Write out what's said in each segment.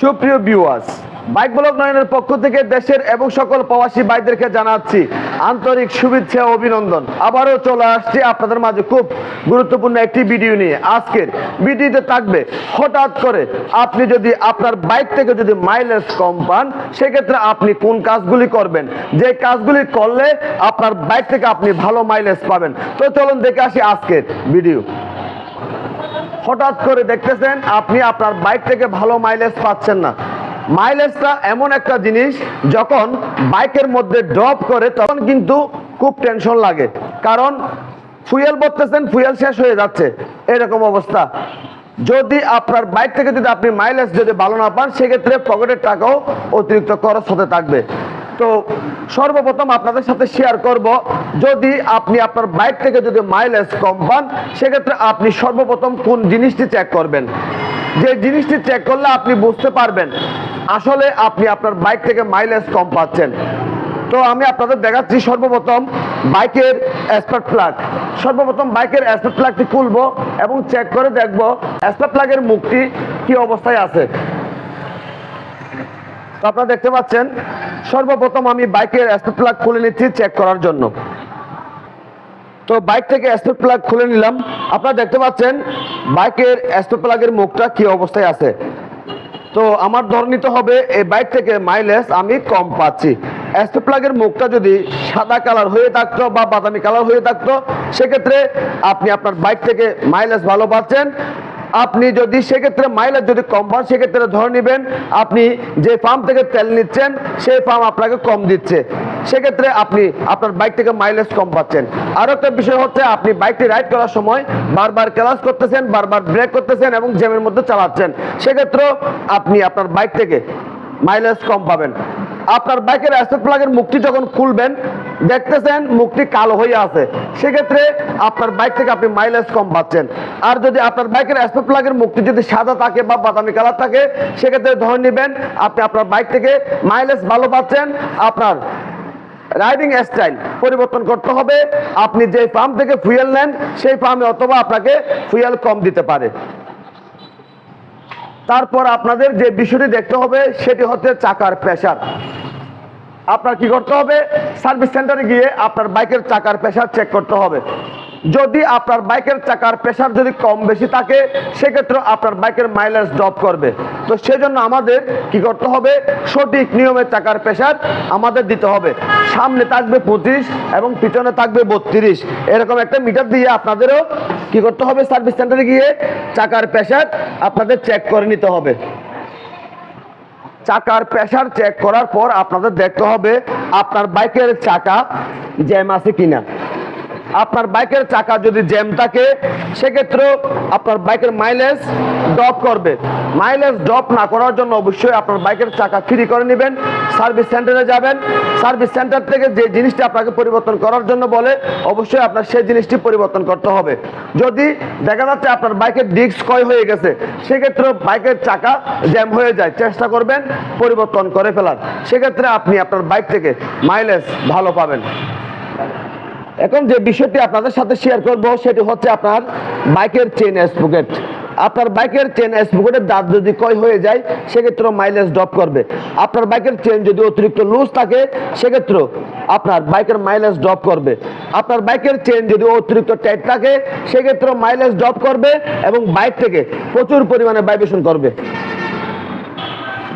সুপ্রিয় viewers bike block নয়নের পক্ষ থেকে দেশের এবং সকল প্রবাসী বাইকদেরকে জানাচ্ছি আন্তরিক শুভেচ্ছা অভিনন্দন। আবারও চলে আসছি আপনাদের মাঝে খুব গুরুত্বপূর্ণ একটি ভিডিও নিয়ে। আজকের ভিডিওতে থাকবে, হঠাৎ করে আপনি যদি আপনার বাইক থেকে যদি মাইলেজ কম পান, সেক্ষেত্রে আপনি কোন কাজগুলি করবেন? যে কাজগুলি করলে আপনার বাইক থেকে আপনি ভালো মাইলেজ পাবেন। তো চলুন দেখে আসি আজকের ভিডিও হঠাৎ করে দেখতেছেন আপনি আপনার বাইক থেকে ভালো মাইলেজ পাচ্ছেন না। মাইলেজটা এমন একটা জিনিস, যখন বাইকের মধ্যে ড্রপ করে, তখন কিন্তু খুব টেনশন লাগে। কারণ ফুয়েল ভরতেছেন ফুয়েল শেষ হয়ে যাচ্ছে। এরকম অবস্থা। যদি আপনার বাইক থেকে যদি আপনি মাইলেজ যদি ভালো না পান, সেক্ষেত্রে পকেটের টাকাও অতিরিক্ত খরচ হতে থাকবে। তো সর্বপ্রথম আপনাদের সাথে শেয়ার করব। যদি আপনি আপনার বাইক থেকে যদি মাইলেজ কম পান, সেক্ষেত্রে আপনি সর্বপ্রথম কোন জিনিসটি চেক করবেন? যে জিনিসটি চেক করলে আপনি বুঝতে পারবেন আসলে আপনি আপনার বাইক থেকে মাইলেজ কম পাচ্ছেন। তো আমি আপনাদের দেখাচ্ছি সর্বপ্রথম বাইকের অ্যাসপার্ট প্লাগ সর্বপ্রথম বাইকের অ্যাসপার্ট প্লাগটি খুলবো এবং চেক করে দেখব। অ্যাসপার্ট প্লাগের মুখটি কি অবস্থায় আছে? আপনারা দেখতে পাচ্ছেন, সর্বপ্রথম আমি বাইকের অ্যাসপেক্ট প্লাগ খুলে নিচ্ছি চেক করার জন্য। তো বাইক থেকে অ্যাসপেক্ট প্লাগ খুলে নিলাম। আপনারা দেখতে পাচ্ছেন, বাইকের অ্যাসপেক্ট প্লাগের মুখটা কি অবস্থায় আছে? তো আমার ধরে নিতে হবে, এই বাইক থেকে মাইলেজ আমি কম পাচ্ছি। অ্যাসপেক্ট প্লাগের মুখটা যদি সাদা কালার হয়ে থাকতো বা বাদামি কালার হয়ে থাকতো, সেক্ষেত্রে আপনি আপনার বাইক থেকে মাইলেজ ভালো পাচ্ছেন। আপনি যদি সেক্ষেত্রে মাইলেজ যদি কম পান, সেক্ষেত্রে ধরে নেবেন, আপনি যে পাম্প থেকে তেল নিচ্ছেন, সেই পাম্প আপনাকে কম দিচ্ছে। সেক্ষেত্রে আপনি আপনার বাইক থেকে মাইলেজ কম পাচ্ছেন। আরও একটা বিষয় হচ্ছে, আপনি বাইকটি রাইড করার সময় বারবার ক্লাস করতেছেন, বারবার ব্রেক করতেছেন এবং জ্যামের মধ্যে চালাচ্ছেন। সেক্ষেত্রেও আপনি আপনার বাইক থেকে মাইলেজ কম পাবেন। আপনার বাইকের অ্যাসেট প্লাগের মুখটি যখন খুলবেন, দেখতেছেন মুখটি কালো হয়ে আছে। সেক্ষেত্রে আপনার বাইক থেকে আপনি মাইলেজ কম পাচ্ছেন। আর যদি আপনার বাইকের অ্যাসেট প্লাগের মুখটি যদি সাদা থাকে বা বাদামি কালার থাকে, সেক্ষেত্রে ধরে নেবেন আপনি আপনার বাইক থেকে মাইলেজ ভালো পাচ্ছেন। আপনার রাইডিং স্টাইল পরিবর্তন করতে হবে। আপনি যে পাম্প থেকে ফুয়েল নেন, সেই পাম্পে অথবা আপনাকে ফুয়েল কম দিতে পারে। তারপর আপনাদের যে বিষয়টি দেখতে হবে, সেটি হচ্ছে চাকার প্রেশার আপনার কি করতে হবে? সার্ভিস সেন্টারে গিয়ে আপনার বাইকের চাকার প্রেশার চেক করতে হবে। যদি আপনার বাইকের চাকার প্রেশার যদি কম বেশি থাকে, সেক্ষেত্রে আপনার বাইকের মাইলেজ ড্রপ করবে। তো সেজন্য আমাদের কি করতে হবে? সঠিক নিয়মে চাকার প্রেশার আমাদের দিতে হবে। সামনে থাকবে পঁচিশ এবং পিছনে থাকবে বত্রিশ। এরকম একটা মিটার দিয়ে আপনাদেরও কি করতে হবে? সার্ভিস সেন্টারে গিয়ে চাকার প্রেশার আপনাদের চেক করে নিতে হবে। চাকার প্রেশার চেক করার পর আপনাদের দেখতে হবে আপনার বাইকের চাকা জ্যাম আছে কিনা। আপনার বাইকের চাকা যদি জ্যাম থাকে, সেক্ষেত্রেও আপনার বাইকের মাইলেজ ড্রপ করবে। মাইলেজ ড্রপ না করার জন্য অবশ্যই আপনার বাইকের চাকা ফ্রি করে নেবেন সার্ভিস সেন্টারে যাবেন। সার্ভিস সেন্টার থেকে যে জিনিসটি আপনাকে পরিবর্তন করার জন্য বলে, অবশ্যই আপনার সেই জিনিসটি পরিবর্তন করতে হবে। যদি দেখা যাচ্ছে আপনার বাইকের ডিস্ক ক্ষয় হয়ে গেছে সেক্ষেত্রে বাইকের চাকা জ্যাম হয়ে যায়, চেষ্টা করবেন পরিবর্তন করে ফেলার। সেক্ষেত্রে আপনি আপনার বাইক থেকে মাইলেজ ভালো পাবেন। এখন যে বিষয়টি আপনাদের সাথে শেয়ার করব, সেটি হচ্ছে আপনার বাইকের চেন স্পকেট আপনার বাইকের চেন স্পকেটের দাঁত যদি ক্ষয় হয়ে যায় সেক্ষেত্রে মাইলেজ ড্রপ করবে। আপনার বাইকের চেন যদি অতিরিক্ত লুজ থাকে সেক্ষেত্রে আপনার বাইকের মাইলেজ ড্রপ করবে। আপনার বাইকের চেন যদি অতিরিক্ত টাইট থাকে সেক্ষেত্রে মাইলেজ ড্রপ করবে এবং বাইক থেকে প্রচুর পরিমাণে ভাইব্রেশন করবে।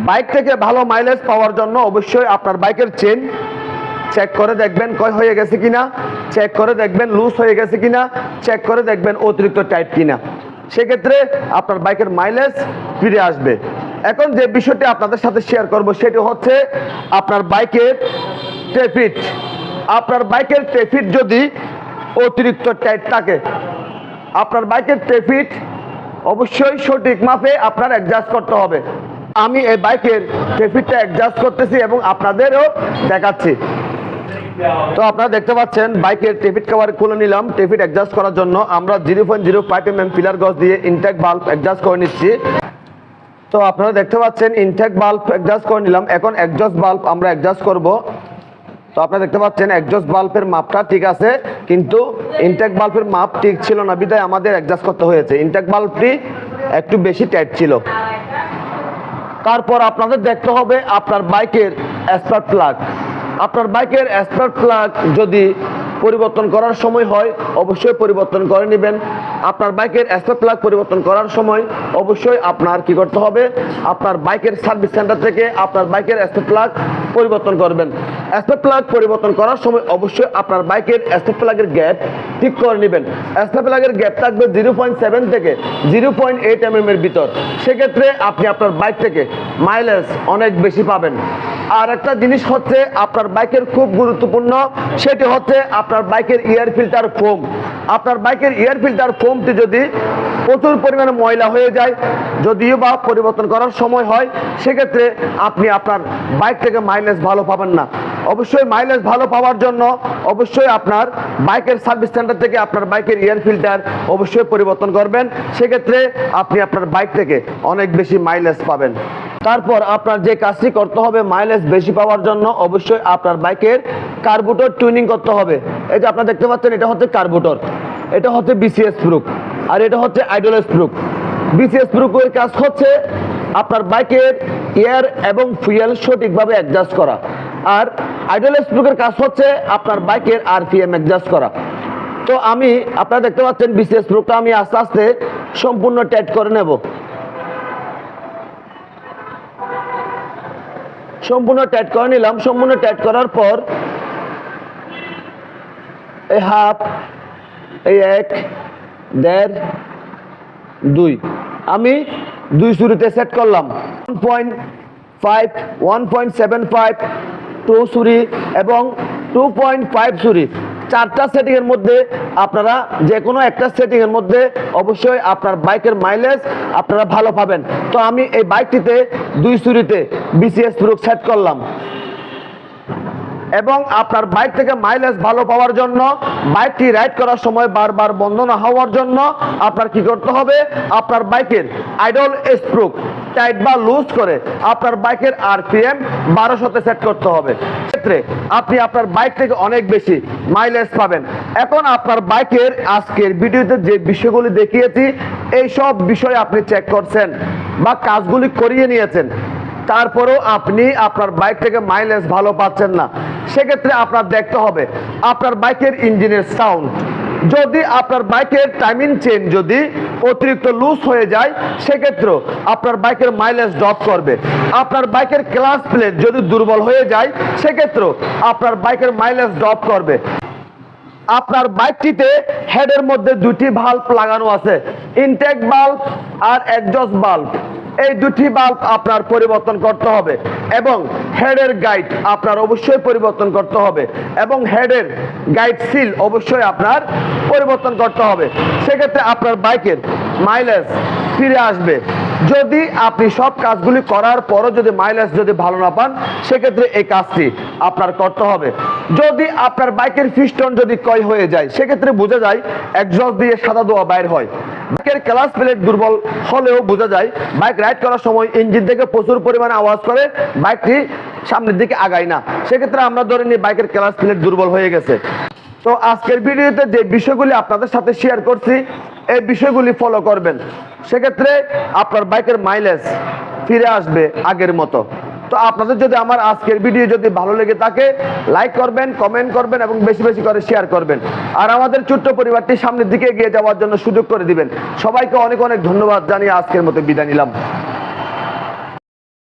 বাইক থেকে ভালো মাইলেজ পাওয়ার জন্য অবশ্যই আপনার বাইকের চেন চেক করে দেখবেন কয় হয়ে গেছে কিনা? চেক করে দেখবেন লুজ হয়ে গেছে কিনা? চেক করে দেখবেন অতিরিক্ত টাইট কিনা? সেক্ষেত্রে আপনার বাইকের মাইলেজ ফিরে আসবে। এখন যে বিষয়টি আপনাদের সাথে শেয়ার করব, সেটি হচ্ছে আপনার বাইকের ট্রেফিট আপনার বাইকের ট্রেফিট যদি অতিরিক্ত টাইট থাকে, আপনার বাইকের ট্রেফিট অবশ্যই সঠিক মাপে আপনার অ্যাডজাস্ট করতে হবে। আমি এই বাইকের ট্রেফিটটা অ্যাডজাস্ট করতেছি এবং আপনাদেরও দেখাচ্ছি। তো আপনারা দেখতে পাচ্ছেন, বাইকের ট্রেফিক কভার খুলে নিলাম। ট্রেফিক অ্যাডজাস্ট করার জন্য আমরা zero point zero five m m feeler gauge দিয়ে ইনটেক বাল্ব অ্যাডজাস্ট করে নিচ্ছি। তো আপনারা দেখতে পাচ্ছেন ইনটেক বাল্ব অ্যাডজাস্ট করে নিলাম। এখন অ্যাডজাস্ট বাল্ব আমরা অ্যাডজাস্ট করব। তো আপনারা দেখতে পাচ্ছেন অ্যাডজাস্ট বাল্বের মাপটা ঠিক আছে, কিন্তু ইনটেক বাল্বের মাপ ঠিক ছিল না। বিধায় আমাদের অ্যাডজাস্ট করতে হয়েছে। ইনটেক বাল্বটি একটু বেশি টাইট ছিল। তারপর আপনাদের দেখতে হবে আপনার বাইকের স্পার্ক প্লাগ আপনার বাইকের স্পার্ক প্লাগ যদি পরিবর্তন করার সময় হয়, অবশ্যই পরিবর্তন করে নেবেন। আপনার বাইকের স্পার্ক প্লাগ পরিবর্তন করার সময় অবশ্যই আপনার কি করতে হবে? আপনার বাইকের সার্ভিস সেন্টার থেকে আপনার বাইকের স্পার্ক প্লাগ পরিবর্তন করবেন। স্পার্ক প্লাগ পরিবর্তন করার সময় অবশ্যই আপনার বাইকের স্পার্ক প্লাগের গ্যাপ ঠিক করে নেবেন। স্পার্ক প্লাগের গ্যাপ থাকবে জিরো পয়েন্ট সেভেন থেকে জিরো পয়েন্ট এইট এম এর ভিতর। সেক্ষেত্রে আপনি আপনার বাইক থেকে মাইলেজ অনেক বেশি পাবেন। আর একটা জিনিস হচ্ছে আপনার বাইকের খুব গুরুত্বপূর্ণ, সেটি হচ্ছে আপনার বাইকের এয়ার ফিল্টার ফোম আপনার বাইকের এয়ার ফিল্টার ফোমটি যদি প্রচুর পরিমাণে ময়লা হয়ে যায়, যদিও বা পরিবর্তন করার সময় হয়, সেক্ষেত্রে আপনি আপনার বাইক থেকে মাইলেজ ভালো পাবেন না। অবশ্যই মাইলেজ ভালো পাওয়ার জন্য অবশ্যই আপনার বাইকের সার্ভিস সেন্টার থেকে আপনার বাইকের এয়ার ফিল্টার অবশ্যই পরিবর্তন করবেন। সেক্ষেত্রে আপনি আপনার বাইক থেকে অনেক বেশি মাইলেজ পাবেন। তারপর আপনার যে কাজটি করতে হবে মাইলেজ বেশি পাওয়ার জন্য অবশ্যই আপনার বাইকের কার্বুটর টুনিং করতে হবে। এই যে আপনারা দেখতে পাচ্ছেন, এটা হচ্ছে কার্বুটর এটা হচ্ছে বিসিএস প্রুফ আর এটা হচ্ছে আইডলেস প্রুফ বিসিএস প্রুফের কাজ হচ্ছে আপনার বাইকের এয়ার এবং ফুয়েল সঠিকভাবে অ্যাডজাস্ট করা, আর আইডলেস প্রুফের কাজ হচ্ছে আপনার বাইকের আরপিএম অ্যাডজাস্ট করা। তো আমি, আপনারা দেখতে পাচ্ছেন বিসিএস প্রুফটা আমি আস্তে আস্তে সম্পূর্ণ টেট করে নেব। সম্পূর্ণ ট্যাট করে নিলাম। সম্পূর্ণ ট্যাট করার পর এই হাফ এই এক, দেড়, দুই। আমি দুই সুরিতে সেট করলাম। One point five one point seven five two সুরি এবং টু পয়েন্ট ফাইভ সুরি। চারটা সেটিংয়ের মধ্যে আপনারা যে কোনো একটা সেটিংয়ের মধ্যে অবশ্যই আপনার বাইকের মাইলেজ আপনারা ভালো পাবেন। তো আমি এই বাইকটিতে দুই সুরিতে বিসিএস প্রুফ সেট করলাম। এবং আপনার বাইক থেকে মাইলেজ ভালো পাওয়ার জন্য, বাইকটি রাইড করার সময় বারবার বন্ধ না হওয়ার জন্য আপনার কি করতে হবে? আপনার বাইকের আইডল স্প্রুক টাইট বা লুজ করে আপনার বাইকের আরপিএম বারোশোতে সেট করতে হবে। ক্ষেত্রে আপনি আপনার বাইক থেকে অনেক বেশি মাইলেজ পাবেন। এখন আপনার বাইকের আজকের ভিডিওতে যে বিষয়গুলি দেখিয়েছি, এই সব বিষয় আপনি চেক করছেন বা কাজগুলি করিয়ে নিয়েছেন। তারপরেও আপনি আপনার বাইক থেকে মাইলেজ ভালো পাচ্ছেন না। সেক্ষেত্রে আপনার দেখতে হবে, আপনার বাইকের ইঞ্জিনের সাউন্ড যদি আপনার বাইকের টাইমিং চেন যদি অতিরিক্ত লুজ হয়ে যায়, সেক্ষেত্রেও আপনার বাইকের মাইলেজ ড্রপ করবে। আপনার বাইকের ক্লাস প্লেট যদি দুর্বল হয়ে যায়, সেক্ষেত্রেও আপনার বাইকের মাইলেজ ড্রপ করবে। আপনার বাইকটিতে হেডের মধ্যে দুটি বাল্ব লাগানো আছে ইনটেক বাল্ব আর একজস্ট বাল্ব এই দুটি বাল্ব আপনার পরিবর্তন করতে হবে এবং হেডের গাইড আপনার অবশ্যই পরিবর্তন করতে হবে এবং হেডের গাইড সিল অবশ্যই আপনার পরিবর্তন করতে হবে। সেক্ষেত্রে আপনার বাইকের মাইলেজ ফিরে আসবে। যদি আপনি সব কাজগুলি করার পরও যদি মাইলেজ যদি ভালো না পান, সেক্ষেত্রে এই কাজটি আপনার করতে হবে। যদি আপনার বাইকের ফিস্টন যদি ক্ষয় হয়ে যায়, সেক্ষেত্রে বোঝা যায় একজস্ট দিয়ে সাদা দোয়া বাইর হয়। বাইকের ক্লাস প্লেট দুর্বল হলেও বোঝা যায় বাইক রাইড করার সময় ইঞ্জিন থেকে প্রচুর পরিমাণে আওয়াজ করে বাইকটি সামনের দিকে আগায় না। সেক্ষেত্রে আমরা ধরে নিই বাইকের ক্লাস প্লেট দুর্বল হয়ে গেছে। তো আজকের ভিডিওতে যে বিষয়গুলি আপনাদের সাথে শেয়ার করছি এই বিষয়গুলি ফলো করবেন। সেক্ষেত্রে আপনার বাইকের মাইলেজ ফিরে আসবে আগের মতো। তো আপনাদের যদি আমার আজকের ভিডিও যদি ভালো লেগে থাকে লাইক করবেন কমেন্ট করবেন এবং বেশি বেশি করে শেয়ার করবেন। আর আমাদের ছোট্ট পরিবারটি সামনের দিকে এগিয়ে যাওয়ার জন্য সুযোগ করে দিবেন। সবাইকে অনেক অনেক ধন্যবাদ জানিয়ে আজকের মতো বিদায় নিলাম।